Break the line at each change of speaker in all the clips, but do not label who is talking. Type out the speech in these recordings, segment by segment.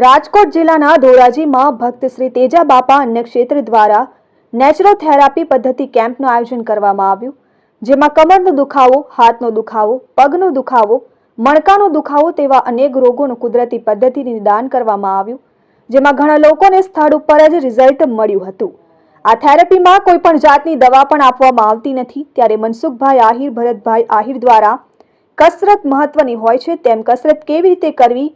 રાજકોટ જિલ્લાના ધોરાજીમાં ભક્ત શ્રી તેજા બાપા અન્ય ક્ષેત્ર દ્વારા નેચરોથેરાપી પદ્ધતિ કેમ્પનું આયોજન કરવામાં આવ્યું, જેમાં કમરનો દુખાવો, હાથનો દુખાવો, પગનો દુખાવો, મણકાનો દુખાવો તેવા અનેક રોગોનું કુદરતી પદ્ધતિથી નિદાન કરવામાં આવ્યું, જેમાં ઘણા લોકોને સ્થળ ઉપર જ રિઝલ્ટ મળ્યું હતું. આ થેરેપીમાં કોઈ પણ જાતની દવા પણ આપવામાં આવતી નથી, ત્યારે મનસુખભાઈ આહિર, ભરતભાઈ આહિર દ્વારા કસરત મહત્વની હોય છે, તેમ કસરત કેવી રીતે કરવી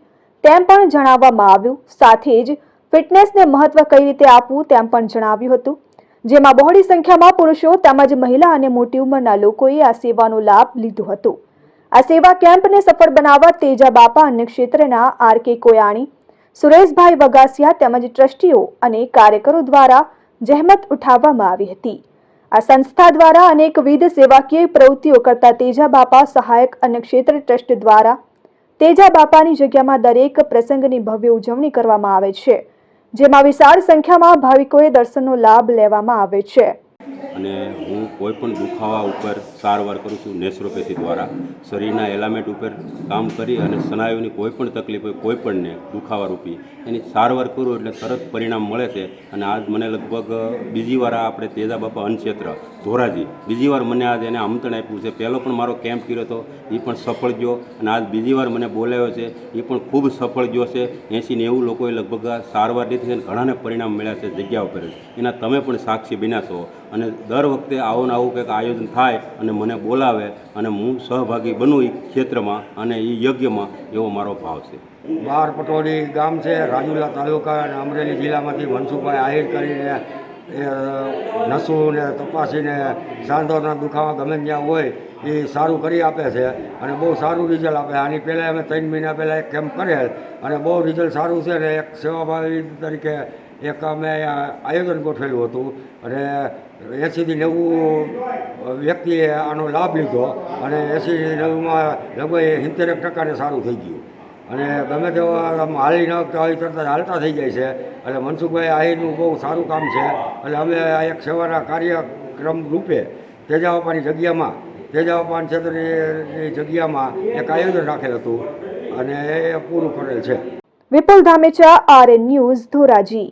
તેમ પણ જણાવવામાં આવ્યું. સાથે જ ફિટનેસને મહત્વ કઈ રીતે આપવું તેમ પણ જણાવ્યું હતું. જેમાં બહોળી સંખ્યામાં પુરુષો તેમજ મહિલા અને મોટી ઉંમરના લોકોએ આ સેવાનો લાભ લીધો હતો. આ સેવા કેમ્પને સફળ બનાવવા તેજા બાપા અન્ય ક્ષેત્રના આર કે કોયાણી, સુરેશભાઈ વગાસિયા તેમજ ટ્રસ્ટીઓ અને કાર્યકરો દ્વારા જહેમત ઉઠાવવામાં આવી હતી. આ સંસ્થા દ્વારા અનેકવિધ સેવાકીય પ્રવૃત્તિઓ કરતા તેજા બાપા સહાયક અને ક્ષેત્ર ટ્રસ્ટ દ્વારા તેજા બાપાની જગ્યામાં દરેક પ્રસંગની ભવ્ય ઉજવણી કરવામાં આવે છે, જેમાં વિશાળ સંખ્યામાં ભાવિકોએ દર્શનનો લાભ લેવામાં આવે છે.
અને હું કોઈપણ દુખાવા ઉપર સારવાર કરું છું નેચરોપેથી દ્વારા. શરીરના એલામેન્ટ ઉપર કામ કરી અને સ્નાયુની કોઈપણ તકલીફ હોય કોઈપણને દુખાવા રૂપી એની સારવાર કરું એટલે તરત પરિણામ મળે છે. અને આજ મને લગભગ બીજી વાર આપણે તેજા બાપા અનક્ષેત્ર ધોરાજી. બીજી વાર મને આજ એને આમંત્રણ આપ્યું છે. પહેલો પણ મારો કેમ્પ કર્યો હતો. એ પણ સફળ ગયો. અને આજ બીજી વાર મને બોલાવ્યો છે. એ પણ ખૂબ સફળ ગયો છે. એંસી નેવું લોકોએ લગભગ સારવાર લીધી અને ઘણાને પરિણામ મળ્યા છે જગ્યા ઉપર એના તમે પણ સાક્ષી બન્યા છો. અને દર વખતે આવું ને આવું કંઈક આયોજન થાય અને મને બોલાવે અને હું સહભાગી બનું એ ક્ષેત્રમાં અને એ યજ્ઞમાં એવો મારો ભાવ છે.
બાર પટોડી ગામ છે, રાજુલા તાલુકા અને અમરેલી જિલ્લામાંથી મનસુખભાઈ આહિર કરીને, એ નસું ને તપાસીને સાંધોના દુખાવા ગમે ત્યાં હોય એ સારું કરી આપે છે અને બહુ સારું રિઝલ્ટ આપે આની પહેલાં અમે ત્રણ મહિના પહેલાં એક કેમ્પ કરેલ અને બહુ રિઝલ્ટ સારું છે ને એક સેવાભાવી તરીકે એક અમે આયોજન ગોઠવેલું હતું અને એંસીથી નેવું વ્યક્તિએ આનો લાભ લીધો અને એંસી નેવુંમાં લગભગ સિત્તેરેક ટકાને સારું થઈ ગયું. અને ગમે તેવા હાલી ન હોય હાલતા થઈ જાય છે. એટલે મનસુખભાઈ આહિરનું બહુ સારું કામ છે. એટલે અમે આ એક સેવાના કાર્યક્રમ રૂપે તેજાવાપાની જગ્યામાં, તેજાવાપાન ક્ષેત્રની જગ્યામાં એક આયોજન રાખેલ હતું અને એ પૂરું કરેલ છે.
Vipul Dhamecha R N news Dhoraji.